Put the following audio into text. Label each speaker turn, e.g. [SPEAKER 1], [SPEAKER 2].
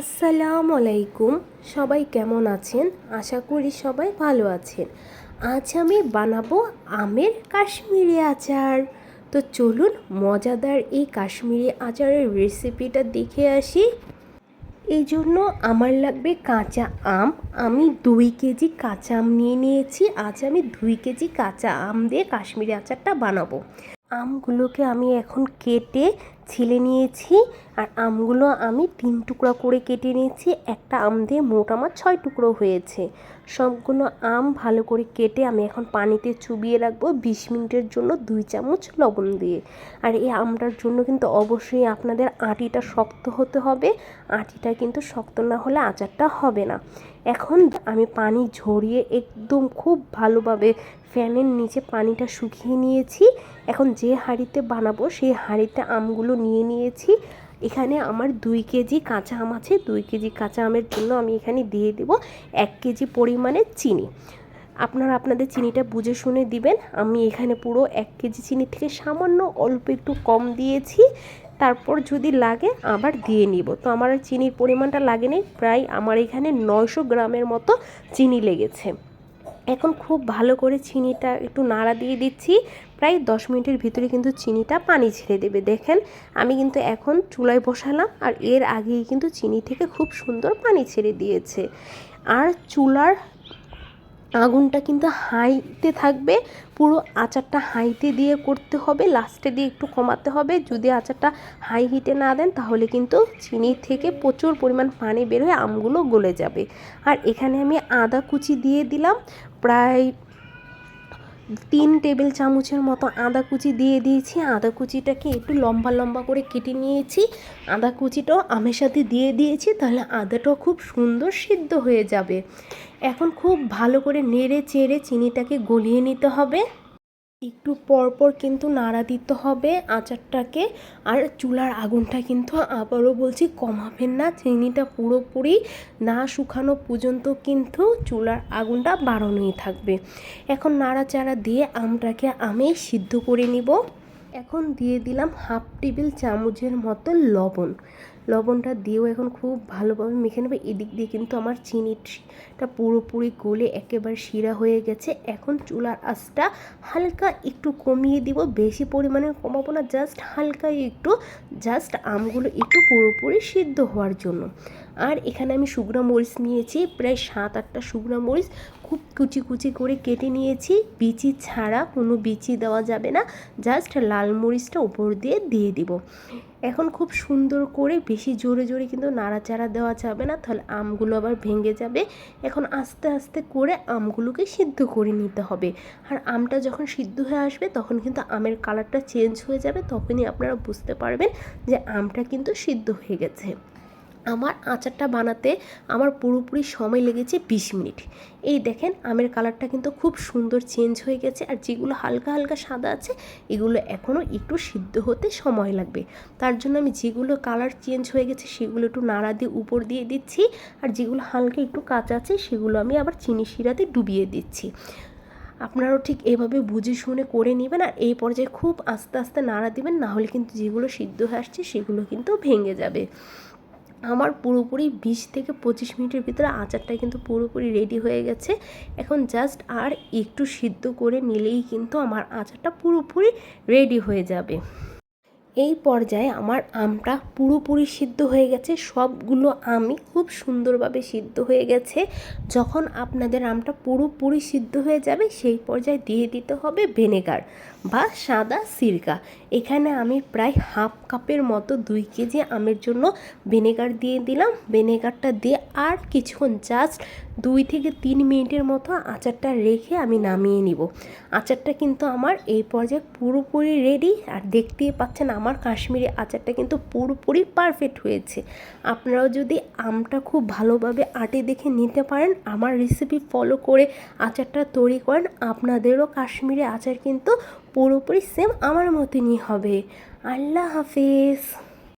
[SPEAKER 1] আসসালামু আলাইকুম সবাই কেমন আছেন? আশা করি সবাই ভালো আছেন। আজ আমি বানাবো আমের কাশ্মীরি আচার। তো চলুন মজাদার এই কাশ্মীরি আচারের রেসিপিটা দেখে আসি। এই জন্য আমার লাগবে কাঁচা আম। আমি দুই কেজি কাঁচা আম নিয়ে নিয়েছি। আজ আমি দুই কেজি কাঁচা আম দিয়ে কাশ্মীরি আচারটা বানাবো। আমগুলোকে আমি এখন কেটে ছিলে নিয়েছি, আর আমগুলো আমি তিন টুকরা করে কেটে নিয়েছি। একটা আম দিয়ে মোট আমার ছয় টুকরো হয়েছে। সবগুলো আম ভালো করে কেটে আমি এখন পানিতে চুবিয়ে রাখব বিশ মিনিটের জন্য দুই চামচ লবণ দিয়ে। আর এই আমটার জন্য কিন্তু অবশ্যই আপনাদের আটিটা শক্ত হতে হবে। আটিটা কিন্তু শক্ত না হলে আচারটা হবে না। এখন আমি পানি ঝরিয়ে একদম খুব ভালোভাবে ফ্যানের নিচে পানিটা শুকিয়ে নিয়েছি। এখন যে হাঁড়িতে বানাবো সেই হাঁড়িতে আমগুলো নিয়ে নিয়েছি। এখানে আমার দুই কেজি কাঁচা আম আছে। দুই কেজি কাঁচা আমের জন্য আমি এখানে দিয়ে দেব এক কেজি পরিমাণে চিনি। আপনারা আপনাদের চিনিটা বুঝে শুনে দিবেন। আমি এখানে পুরো এক কেজি চিনি থেকে সামান্য অল্প একটু কম দিয়েছি। তারপর যদি লাগে আবার দিয়ে নিব। তো আমার চিনির পরিমাণটা লাগেনি প্রায় আমার এখানে নয়শো গ্রামের মতো চিনি লেগেছে। এখন খুব ভালো করে চিনিটা একটু নাড়া দিয়ে দিচ্ছি। প্রায় দশ মিনিটের ভিতরে কিন্তু চিনিটা পানি ছেড়ে দেবে। দেখেন, আমি কিন্তু এখন চুলায় বসালাম আর এর আগেই কিন্তু চিনি থেকে খুব সুন্দর পানি ছেড়ে দিয়েছে। আর চুলার আগুনটা কিন্তু হাইতে থাকবে, পুরো আচারটা হাইতে দিয়ে করতে হবে, লাস্টে দিয়ে একটু কমাতে হবে। যদি আচারটা হাই হিটে না দেন, তাহলে কিন্তু চিনি থেকে প্রচুর পরিমাণ পানি বের হয়ে আমগুলো গলে যাবে। আর এখানে আমি আদা কুচি দিয়ে দিলাম, প্রায় তিন টেবিল চামচের মতো আদা কুচি দিয়ে দিয়েছি। আদা কুচিটাকে একটু লম্বা লম্বা করে কেটে নিয়েছি। আদা কুচিটাও আমের সাথে দিয়ে দিয়েছি, তাহলে আদাটাও খুব সুন্দর সিদ্ধ হয়ে যাবে। এখন খুব ভালো করে নেড়ে চেড়ে চিনিটাকে গলিয়ে নিতে হবে। একটু পরপর কিন্তু নাড়া দিতে হবে আচারটাকে। আর চুলার আগুনটা কিন্তু আবারও বলছি কমাবেন না, চিনিটা পুরোপুরি না শুকানো পর্যন্ত কিন্তু চুলার আগুনটা বাড়ানোই থাকবে। এখন নাড়াচাড়া দিয়ে আমটাকে আমি সিদ্ধ করে নিব। এখন দিয়ে দিলাম হাফ টেবিল চামচের মতো লবণ। লবণটা দিয়েও এখন খুব ভালোভাবে মেখে নেবে। এদিক দিয়ে কিন্তু আমার চিনিটা পুরোপুরি গলে একেবারে শিরা হয়ে গেছে। এখন চুলার আঁচটা হালকা একটু কমিয়ে দিব। বেশি পরিমাণে কমাবো না, জাস্ট হালকা একটু, জাস্ট আমগুলো একটু পুরোপুরি সিদ্ধ হওয়ার জন্য। আর এখানে আমি শুকনো মরিচ নিয়েছি, প্রায় সাত আটটা শুকনো মরিচ খুব কুচি কুচি করে কেটে নিয়েছি। বিচি ছাড়া কোনো বিচি দেওয়া যাবে না, জাস্ট লাল মরিচটা উপর দিয়ে দিয়ে দিব। এখন খুব সুন্দর করে বেশি জোরে জোরে কিন্তু নাড়াচাড়া দেওয়া যাবে না, তাহলে আমগুলো আবার ভেঙে যাবে। এখন আস্তে আস্তে করে আমগুলোকে সিদ্ধ করে নিতে হবে। আর আমটা যখন সিদ্ধ হয়ে আসবে, তখন কিন্তু আমের কালারটা চেঞ্জ হয়ে যাবে, তখনই আপনারা বুঝতে পারবেন যে আমটা কিন্তু সিদ্ধ হয়ে গেছে। আমার আচারটা বানাতে আমার পুরোপুরি সময় লেগেছে বিশ মিনিট। এই দেখেন আমের কালারটা কিন্তু খুব সুন্দর চেঞ্জ হয়ে গেছে আর যেগুলো হালকা হালকা সাদা আছে, এগুলো এখনও একটু সিদ্ধ হতে সময় লাগবে। তার জন্য আমি যেগুলো কালার চেঞ্জ হয়ে গেছে সেগুলো একটু নাড়া দিয়ে উপর দিয়ে দিচ্ছি আর যেগুলো হালকা একটু কাঁচা আছে সেগুলো আমি আবার চিনি শিরাতে ডুবিয়ে দিচ্ছি। আপনারাও ঠিক এভাবে বুঝে শুনে করে নেবেন আর এই পর্যায়ে খুব আস্তে আস্তে নাড়া দিবেন না হলে কিন্তু যেগুলো সিদ্ধ হয়ে আসছে সেগুলো কিন্তু ভেঙে যাবে। আমার পুরোপুরি বিশ থেকে পঁচিশ মিনিটের ভিতরে আচারটা কিন্তু পুরোপুরি রেডি হয়ে গেছে। এখন জাস্ট আর একটু সিদ্ধ করে নিলেই কিন্তু আমার আচারটা পুরোপুরি রেডি হয়ে যাবে। এই পর্যায়ে আমার আমটা পুরোপুরি সিদ্ধ হয়ে গেছে। সবগুলো আমি খুব সুন্দরভাবে সিদ্ধ হয়ে গেছে। যখন আপনাদের আমটা পুরোপুরি সিদ্ধ হয়ে যাবে, সেই পর্যায়ে দিয়ে দিতে হবে ভিনেগার বা সাদা সিরকা। এখানে আমি প্রায় হাফ কাপের মতো দুই কেজি আমের জন্য ভিনেগার দিয়ে দিলাম। ভিনেগারটা দিয়ে আর কিছুক্ষণ জাস্ট দুই থেকে তিন মিনিটের মতো আচারটা রেখে আমি নামিয়ে নিব। আচারটা কিন্তু আমার এই পর্যায়ে পুরোপুরি রেডি আর দেখতেই পাচ্ছেন আমার কাশ্মীরি আচারটা কিন্তু পুরোপুরি পারফেক্ট হয়েছে। আপনারাও যদি আমটা খুব ভালোভাবে আটে দেখে নিতে পারেন, আমার রেসিপি ফলো করে আচারটা তৈরি করেন, আপনাদেরও কাশ্মীরি আচার কিন্তু পুরোপুরি সেম আমার মতনই হবে। আল্লাহ হাফিজ!